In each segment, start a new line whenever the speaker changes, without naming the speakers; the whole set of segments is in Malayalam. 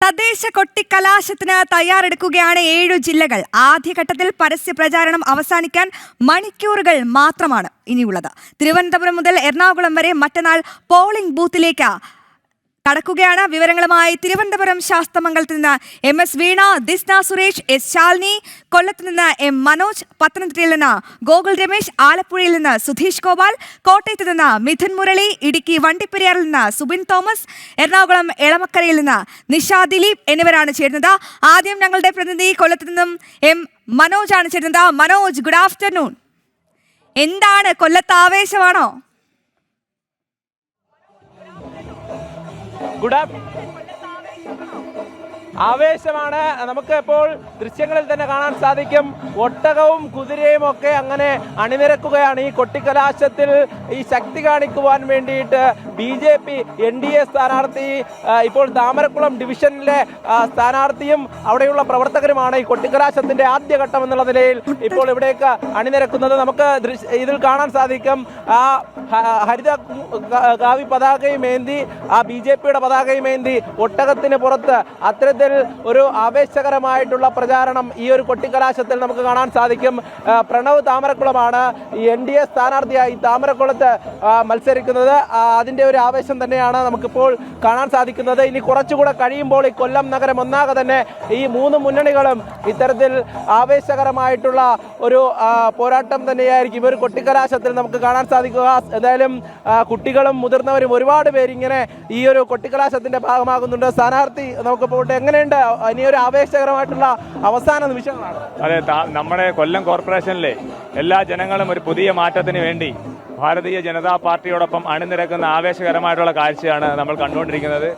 തദ്ദേശ കൊട്ടിക്കലാശത്തിന് തയ്യാറെടുക്കുകയാണ് ഏഴു ജില്ലകൾ. ആദ്യഘട്ടത്തിൽ പരസ്യ പ്രചാരണം അവസാനിക്കാൻ മണിക്കൂറുകൾ മാത്രമാണ് ഇനിയുള്ളത്. തിരുവനന്തപുരം മുതൽ എറണാകുളം വരെ മറ്റന്നാൾ പോളിംഗ് ബൂത്തിലേക്ക് കടക്കുകയാണ്. വിവരങ്ങളുമായി തിരുവനന്തപുരം ശാസ്തമംഗലത്ത് നിന്ന് M S Veena Disna Suresh S Shalini. കൊല്ലത്ത് നിന്ന് എം മനോജ്. പത്തനംതിട്ടയിൽ നിന്ന് ഗോകുൽ രമേശ്. ആലപ്പുഴയിൽ നിന്ന് സുധീഷ് ഗോപാൽ. കോട്ടയത്ത് നിന്ന് മിഥുൻ മുരളി. ഇടുക്കി വണ്ടിപ്പെരിയാറിൽ നിന്ന് സുബിൻ തോമസ്. എറണാകുളം എളമക്കരയിൽ നിന്ന് നിഷ ദിലീപ് എന്നിവരാണ് ചേരുന്നത്. ആദ്യം ഞങ്ങളുടെ പ്രതിനിധി കൊല്ലത്ത് നിന്നും എം മനോജ് ആണ് ചേരുന്നത്. മനോജ് ഗുഡ് ആഫ്റ്റർനൂൺ എന്താണ് കൊല്ലത്ത് ആവേശമാണോ?
ഗുഡ് ആഫ് ആവേശമാണ്. നമുക്ക് ഇപ്പോൾ ദൃശ്യങ്ങളിൽ തന്നെ കാണാൻ സാധിക്കും. ഒട്ടകവും കുതിരയും ഒക്കെ അങ്ങനെ അണിനിരക്കുകയാണ്. ഈ കൊട്ടിക്കലാശത്തിൽ ഈ ശക്തി കാണിക്കുവാൻ വേണ്ടിയിട്ട് B J P N D A സ്ഥാനാർത്ഥി ഇപ്പോൾ താമരക്കുളം ഡിവിഷനിലെ സ്ഥാനാർത്ഥിയും അവിടെയുള്ള പ്രവർത്തകരുമാണ് ഈ കൊട്ടിക്കലാശത്തിന്റെ ആദ്യഘട്ടം എന്നുള്ള നിലയിൽ ഇപ്പോൾ ഇവിടേക്ക് അണിനിരക്കുന്നത്. നമുക്ക് ഇതിൽ കാണാൻ സാധിക്കും ആ ഹരിത കാവി പതാകയും ഏന്തി ആ ബി ജെ പിയുടെ പതാകയും ഏന്തി ഒട്ടകത്തിന് പുറത്ത് അത്തരത്തിൽ ഒരു ആവേശകരമായിട്ടുള്ള പ്രചാരണം ഈ ഒരു കൊട്ടിക്കലാശത്തിൽ നമുക്ക് കാണാൻ സാധിക്കും. പ്രണവ് താമരക്കുളമാണ് എൻ ഡി എ സ്ഥാനാർത്ഥിയായി താമരക്കുളത്ത് മത്സരിക്കുന്നത്. അതിന്റെ ഒരു ആവേശം തന്നെയാണ് നമുക്കിപ്പോൾ കാണാൻ സാധിക്കുന്നത്. ഇനി കുറച്ചുകൂടെ കഴിയുമ്പോൾ ഈ കൊല്ലം നഗരം ഒന്നാകെ തന്നെ ഈ മൂന്ന് മുന്നണികളും ഇത്തരത്തിൽ ആവേശകരമായിട്ടുള്ള ഒരു പോരാട്ടം തന്നെയായിരിക്കും. ഒരു കൊട്ടിക്കലാശത്തിൽ നമുക്ക് കാണാൻ സാധിക്കുക. എന്തായാലും കുട്ടികളും മുതിർന്നവരും ഒരുപാട് പേരിങ്ങനെ ഈ ഒരു കൊട്ടിക്കലാശത്തിന്റെ ഭാഗമാകുന്നുണ്ട്. സ്ഥാനാർത്ഥി നമുക്ക് പോയിട്ട് എങ്ങനെയുണ്ട് ഇനി ഒരു ആവേശകരമായിട്ടുള്ള അവസാന നിമിഷങ്ങളാണ്.
അതെ നമ്മുടെ കൊല്ലം കോർപ്പറേഷനിലെ എല്ലാ ജനങ്ങളും ഒരു പുതിയ മാറ്റത്തിന് വേണ്ടി ഭാരതീയ ജനതാ പാർട്ടിയോടൊപ്പം അണിനിരക്കുന്ന ആവേശകരമായിട്ടുള്ള കാഴ്ചയാണ് നമ്മൾ കണ്ടുകൊണ്ടിരിക്കുന്നത്.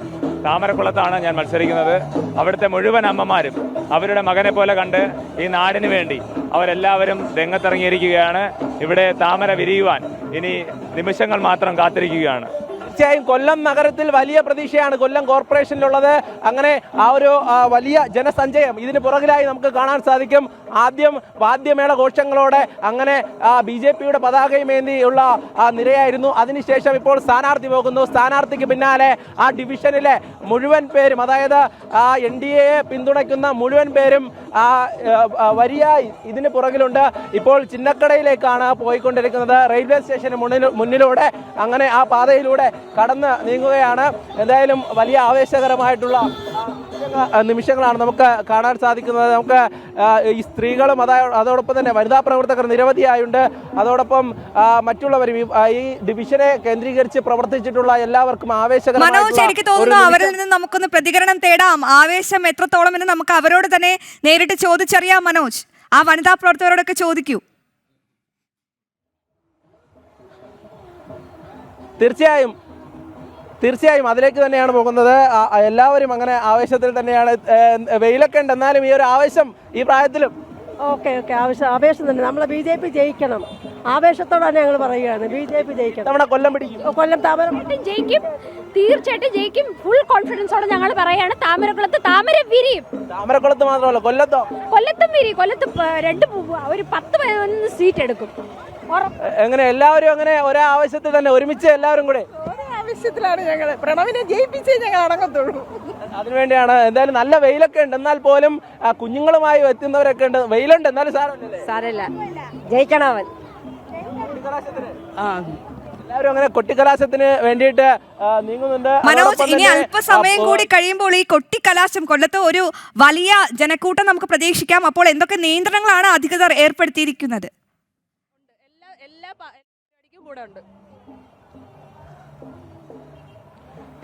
താമരക്കുളത്താണ് ഞാൻ മത്സരിക്കുന്നത്. അവിടുത്തെ മുഴുവൻ അമ്മമാരും അവരുടെ മകനെ പോലെ കണ്ട് ഈ നാടിന് വേണ്ടി അവരെല്ലാവരും രംഗത്തിറങ്ങിയിരിക്കുകയാണ്. ഇവിടെ താമര വിരിയുവാൻ ഇനി നിമിഷങ്ങൾ മാത്രം കാത്തിരിക്കുകയാണ്.
തീർച്ചയായും കൊല്ലം നഗരത്തിൽ വലിയ പ്രതീക്ഷയാണ് കൊല്ലം കോർപ്പറേഷനിലുള്ളത്. അങ്ങനെ ആ ഒരു വലിയ ജനസഞ്ചയം ഇതിന് പുറകിലായി നമുക്ക് കാണാൻ സാധിക്കും. ആദ്യം വാദ്യമേള ഘോഷങ്ങളോടെ അങ്ങനെ ബി ജെ പിയുടെ പതാകയുമേന്തിയുള്ള നിരയായിരുന്നു. അതിനുശേഷം ഇപ്പോൾ സ്ഥാനാർത്ഥി പോകുന്നു. സ്ഥാനാർത്ഥിക്ക് പിന്നാലെ ആ ഡിവിഷനിലെ മുഴുവൻ പേരും അതായത് എൻ ഡി എയെ പിന്തുണയ്ക്കുന്ന മുഴുവൻ പേരും ആ, വരിയായി ഇതിന് പുറകിലുണ്ട്. ഇപ്പോൾ ചിന്നക്കടയിലേക്കാണ് പോയിക്കൊണ്ടിരിക്കുന്നത്. റെയിൽവേ സ്റ്റേഷന് മുന്നിൽ മുന്നിലൂടെ അങ്ങനെ ആ പാതയിലൂടെ കടന്ന് നീങ്ങുകയാണ്. എന്തായാലും വലിയ ആവേശകരമായിട്ടുള്ള നിമിഷങ്ങളാണ് നമുക്ക് കാണാൻ സാധിക്കുന്നത്. നമുക്ക് ഈ സ്ത്രീകളും അതാ അതോടൊപ്പം തന്നെ വനിതാ പ്രവർത്തകർ നിരവധിയായുണ്ട്. അതോടൊപ്പം മറ്റുള്ളവരും ഈ- ഡിവിഷനെ കേന്ദ്രീകരിച്ച് പ്രവർത്തിച്ചിട്ടുള്ള എല്ലാവർക്കും
മനോജ് എനിക്ക് തോന്നുന്നു അവരിൽ നിന്ന് നമുക്കൊന്ന് പ്രതികരണം തേടാം. ആവേശം എത്രത്തോളം എന്ന് നമുക്ക് അവരോട് തന്നെ നേരിട്ട് ചോദിച്ചറിയാം മനോജ്. ആ വനിതാ പ്രവർത്തകരോടൊക്കെ ചോദിക്കൂ.
തീർച്ചയായും തീർച്ചയായും അതിലേക്ക് തന്നെയാണ് പോകുന്നത്. എല്ലാവരും അങ്ങനെ ആവേശത്തിൽ തന്നെയാണ് വെയിലൊക്കെ ഉണ്ട്. എന്നാലും ഈ ഒരു ആവേശം ഈ പ്രായത്തിലും.
Okay okay. ആവശ്യം ആവേശം തന്നെ. നമ്മളെ ബി ജെ പി ജയിക്കണം. ആവേശത്തോടാണ് ഞങ്ങൾ പറയുകയാണ്. ബി ജെ പി ജയിക്കണം.
നമ്മുടെ കൊല്ലം പിടിക്കും.
കൊല്ലം താമര
ജയിക്കും. തീർച്ചയായിട്ടും ജയിക്കും. ഫുൾ കോൺഫിഡൻസോടെ ഞങ്ങൾ പറയുകയാണ്. താമരക്കുളത്ത് താമര വിരിയും.
താമരക്കുളത്ത് മാത്രമല്ല കൊല്ലത്തോ?
കൊല്ലത്തും വിരി കൊല്ലത്ത് രണ്ട് ഒരു പത്ത് പതിനൊന്ന് സീറ്റ് എടുക്കും.
എങ്ങനെ എല്ലാവരും അങ്ങനെ ഒരേ ആവശ്യത്തിൽ തന്നെ ഒരുമിച്ച് എല്ലാവരും കൂടെ?
ആവശ്യത്തിലാണ് ഞങ്ങൾ പ്രണവിനെ ജയിപ്പിച്ചേ ഞങ്ങൾ അടങ്ങത്തുള്ളൂ.
അതിനുവേണ്ടിയാണ് എന്തായാലും നല്ല വെയിലൊക്കെ ഉണ്ട്. എന്നാൽ പോലും ആ, കുഞ്ഞുങ്ങളുമായി എത്തുന്നവരൊക്കെ ഉണ്ട്. വെയിലുണ്ട്. എന്നാലും സാറല്ല
സാരല്ല ജയിക്കണം അവൻ.
എല്ലാവരും അങ്ങനെ കൊട്ടിക്കലാശത്തിന് വേണ്ടിയിട്ട് ആ, നീങ്ങുന്നുണ്ട്.
മനോജ്
അതോടൊപ്പം
ഇനി
തന്നെ,
അല്പസമയം
ആ,
കൂടി കഴിയുമ്പോൾ ഈ കൊട്ടിക്കലാശം കൊല്ലത്ത് ഒരു വലിയ ജനക്കൂട്ടം നമുക്ക് പ്രതീക്ഷിക്കാം. അപ്പോൾ എന്തൊക്കെ നിയന്ത്രണങ്ങളാണ് അധികൃതർ ഏർപ്പെടുത്തിയിരിക്കുന്നത്?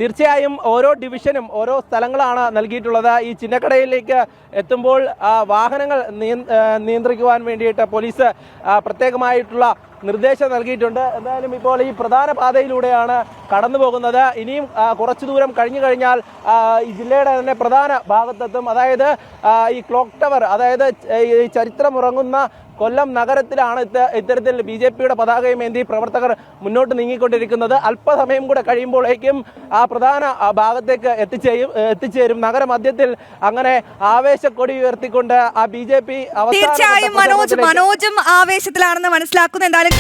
തീർച്ചയായും ഓരോ ഡിവിഷനും ഓരോ സ്ഥലങ്ങളാണ് നൽകിയിട്ടുള്ളത്. ഈ ചിന്നക്കടയിലേക്ക് എത്തുമ്പോൾ വാഹനങ്ങൾ നിയ- നിയന്ത്രിക്കുവാൻ വേണ്ടിയിട്ട് പോലീസ് പ്രത്യേകമായിട്ടുള്ള നിർദ്ദേശം നൽകിയിട്ടുണ്ട്. എന്തായാലും ഇപ്പോൾ ഈ പ്രധാന പാതയിലൂടെയാണ് കടന്നു പോകുന്നത്. ഇനിയും കുറച്ചു ദൂരം കഴിഞ്ഞു കഴിഞ്ഞാൽ ഈ ജില്ലയുടെ തന്നെ പ്രധാന ഭാഗത്തെത്തും. അതായത് ഈ ക്ലോക്ക് ടവർ അതായത് ഈ ചരിത്രമുറങ്ങുന്ന കൊല്ലം നഗരത്തിലാണ് ഇത്ത ഇത്തരത്തിൽ ബി ജെ പിയുടെ പതാകയുമേന്തി പ്രവർത്തകർ മുന്നോട്ട് നീങ്ങിക്കൊണ്ടിരിക്കുന്നത്. അല്പസമയം കൂടെ കഴിയുമ്പോഴേക്കും ആ പ്രധാന ആ ഭാഗത്തേക്ക് എത്തിച്ചേരും എത്തിച്ചേരും. നഗരമധ്യത്തിൽ അങ്ങനെ ആവേശക്കൊടി ഉയർത്തിക്കൊണ്ട് ആ ബി ജെ പി
തീർച്ചയായും മനോജ് മനോജും ആവേശത്തിലാണെന്ന് മനസ്സിലാക്കുന്നു. എന്തായാലും